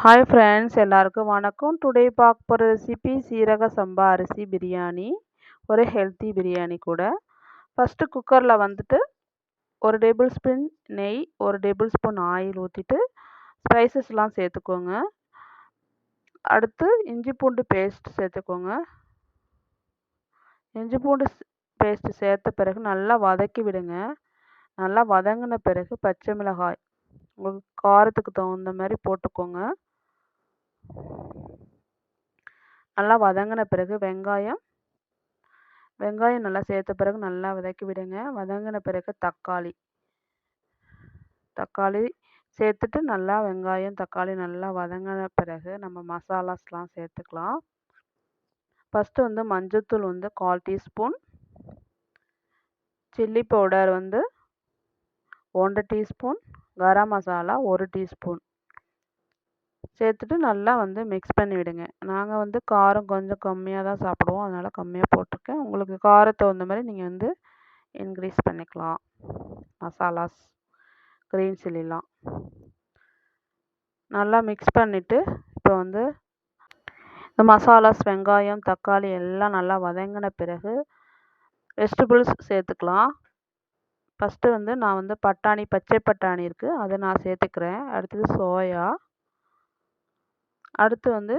Hi friends எல்லாருக்கும் வணக்கம். Today பார்க்க போகிற ரெசிபி சீரக சம்பா அரிசி பிரியாணி. ஒரு ஹெல்த்தி பிரியாணி கூட. ஃபஸ்ட்டு குக்கரில் வந்துட்டு ஒரு டேபிள் ஸ்பூன் நெய் ஒரு டேபிள் ஸ்பூன் ஆயில் ஊற்றிட்டு ஸ்பைசஸ்லாம் சேர்த்துக்கோங்க. அடுத்து இஞ்சி பூண்டு பேஸ்ட் சேர்த்துக்கோங்க. இஞ்சி பூண்டு பேஸ்ட்டு சேர்த்த பிறகு நல்லா வதக்கி விடுங்க. நல்லா வதங்கின பிறகு பச்சை மிளகாய் உங்களுக்கு காரத்துக்கு தகுந்த மாதிரி போட்டுக்கோங்க. நல்லா வதங்கின பிறகு வெங்காயம். வெங்காயம் நல்லா சேர்த்த பிறகு நல்லா வதக்கி விடுங்க. வதங்கின பிறகு தக்காளி. தக்காளி சேர்த்துட்டு நல்லா வெங்காயம் தக்காளி நல்லா வதங்கின பிறகு நம்ம மசாலாஸ்லாம் சேர்த்துக்கலாம். ஃபஸ்ட்டு வந்து மஞ்சத்தூள் வந்து கால் டீஸ்பூன். சில்லி பவுடர் வந்து ஒன்றரை டீஸ்பூன். கரம் மசாலா ஒரு டீஸ்பூன். சேர்த்துட்டு நல்லா வந்து மிக்ஸ் பண்ணி விடுங்க. நாங்கள் வந்து காரம் கொஞ்சம் கம்மியாக தான் சாப்பிடுவோம். அதனால் கம்மியாக போட்டிருக்கேன். உங்களுக்கு காரத்தை தகுந்த மாதிரி நீங்கள் வந்து இன்க்ரீஸ் பண்ணிக்கலாம். மசாலாஸ் க்ரீன் சில்லிலாம் நல்லா மிக்ஸ் பண்ணிவிட்டு இப்போ வந்து இந்த மசாலாஸ் வெங்காயம் தக்காளி எல்லாம் நல்லா வதங்கின பிறகு வெஜிடபிள்ஸ் சேர்த்துக்கலாம். ஃபஸ்ட்டு வந்து நான் வந்து பட்டாணி பச்சை பட்டாணி இருக்குது அதை நான் சேர்த்துக்கிறேன். அடுத்தது சோயா அடுத்து வந்து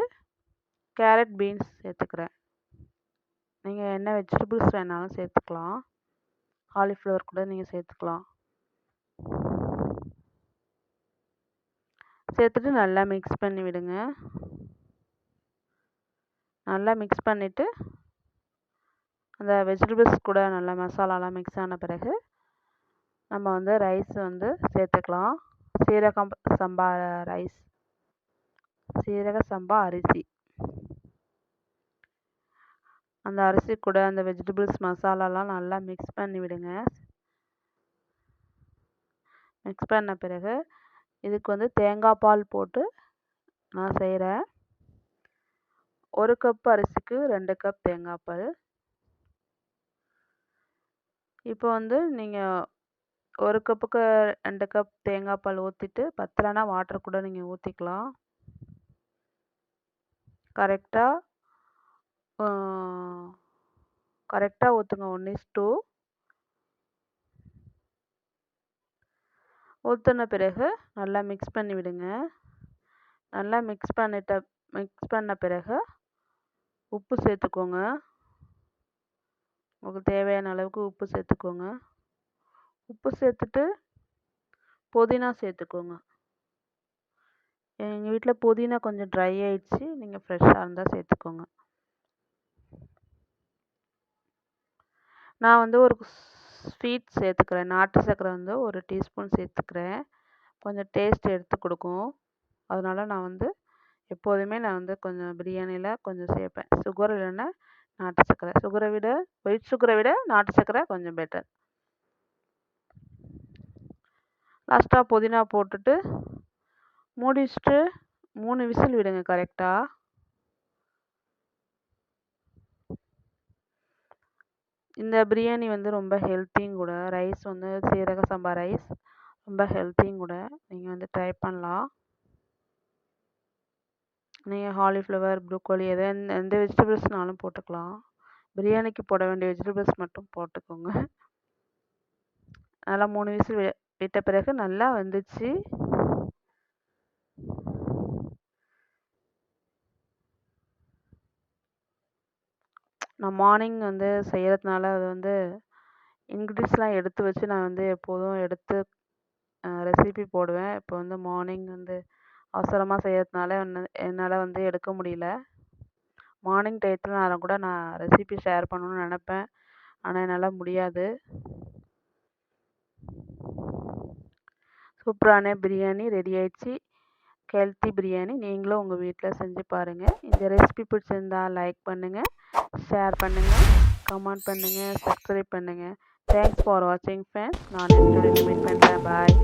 கேரட் பீன்ஸ் சேர்த்துக்கிறேன். நீங்கள் என்ன வெஜிடபிள்ஸ் வேணாலும் சேர்த்துக்கலாம். காலிஃப்ளவர் கூட நீங்கள் சேர்த்துக்கலாம். சேர்த்துட்டு நல்லா மிக்ஸ் பண்ணி விடுங்க. நல்லா மிக்ஸ் பண்ணிவிட்டு அந்த வெஜிடபிள்ஸ் கூட நல்லா மசாலாலாம் மிக்ஸ் ஆன பிறகு நம்ம வந்து ரைஸ் வந்து சேர்த்துக்கலாம். சீரகம் சம்பா ரைஸ் சீரக சம்பா அரிசி. அந்த அரிசி கூட அந்த வெஜிடபிள்ஸ் மசாலாலாம் நல்லா மிக்ஸ் பண்ணி விடுங்க. மிக்ஸ் பண்ண பிறகு இதுக்கு வந்து தேங்காய் பால் போட்டு நான் செய்கிறேன் ஒரு கப் அரிசிக்கு ரெண்டு கப் தேங்காய் பால். இப்போ வந்து நீங்கள் ஒரு கப்புக்கு ரெண்டு கப் தேங்காய் பால் ஊற்றிட்டு பத்தலைன்னா வாட்டர் கூட நீங்கள் ஊற்றிக்கலாம் கரெக்டாக கரெக்டாக ஊற்றுங்க ஒன் இஸ் டூ. ஊற்றின பிறகு நல்லா மிக்ஸ் பண்ணி விடுங்க. நல்லா மிக்ஸ் பண்ணிட்ட மிக்ஸ் பண்ண பிறகு உப்பு சேர்த்துக்கோங்க. உங்களுக்கு தேவையான அளவுக்கு உப்பு சேர்த்துக்கோங்க. உப்பு சேர்த்துட்டு புதினா சேர்த்துக்கோங்க. எங்கள் வீட்டில் புதினா கொஞ்சம் ட்ரை ஆயிடுச்சு. நீங்கள் ஃப்ரெஷ்ஷாக இருந்தால் சேர்த்துக்கோங்க. நான் வந்து ஒரு ஸ்வீட் சேர்த்துக்கிறேன். நாட்டு சர்க்கரை வந்து ஒரு டீஸ்பூன் சேர்த்துக்கிறேன். கொஞ்சம் டேஸ்ட் எடுத்து கொடுக்கும். அதனால் நான் வந்து எப்போதுமே நான் வந்து கொஞ்சம் பிரியாணியில் கொஞ்சம் சேர்ப்பேன். சுகர் இல்லைன்னா நாட்டு சர்க்கரை. சுகரை விட ஒயிட் சுகரை விட நாட்டு சர்க்கரை கொஞ்சம் பெட்டர் லாஸ்ட்டாக புதினா போட்டுட்டு மூடி வச்சுட்டு மூணு விசில் விடுங்க கரெக்டாக இந்த பிரியாணி வந்து ரொம்ப ஹெல்த்தியும் கூட ரைஸ் வந்து சீரக சம்பா ரைஸ் ரொம்ப ஹெல்த்தியும் கூட நீங்கள் வந்து ட்ரை பண்ணலாம். நீங்கள் காலிஃப்ளவர் ப்ரூக்கோலி எதை எந்த வெஜிடபிள்ஸ்னாலும் போட்டுக்கலாம். பிரியாணிக்கு போட வேண்டிய வெஜிடபிள்ஸ் மட்டும் போட்டுக்கோங்க. நல்லா மூணு விசில் விட்ட பிறகு நல்லா வந்துச்சு. நான் மார்னிங் வந்து செய்கிறதுனால அது வந்து இன்க்ரீடியன்ஸ்லாம் எடுத்து வச்சு நான் வந்து எப்போதும் எடுத்து ரெசிபி போடுவேன். இப்போ வந்து மார்னிங் வந்து அவசரமாக செய்கிறதுனால என்னால் வந்து எடுக்க முடியல. மார்னிங் டயத்தில் நான் கூட நான் ரெசிபி ஷேர் பண்ணணும்னு நினப்பேன். ஆனால் என்னால் முடியாது. சூப்பரான பிரியாணி ரெடி ஆயிடுச்சு. ஹெல்த்தி பிரியாணி நீங்களும் உங்கள் வீட்டில் செஞ்சு பாருங்கள் இந்த ரெசிபி பிடிச்சிருந்தா லைக் பண்ணுங்கள் ஷேர் பண்ணுங்கள் கமெண்ட் பண்ணுங்கள் சப்ஸ்கிரைப் பண்ணுங்கள் தேங்க்ஸ் ஃபார் வாட்சிங் ஃபேன் நான் நெக்ஸ்ட் மீட் பண்ணுறேன் பாய்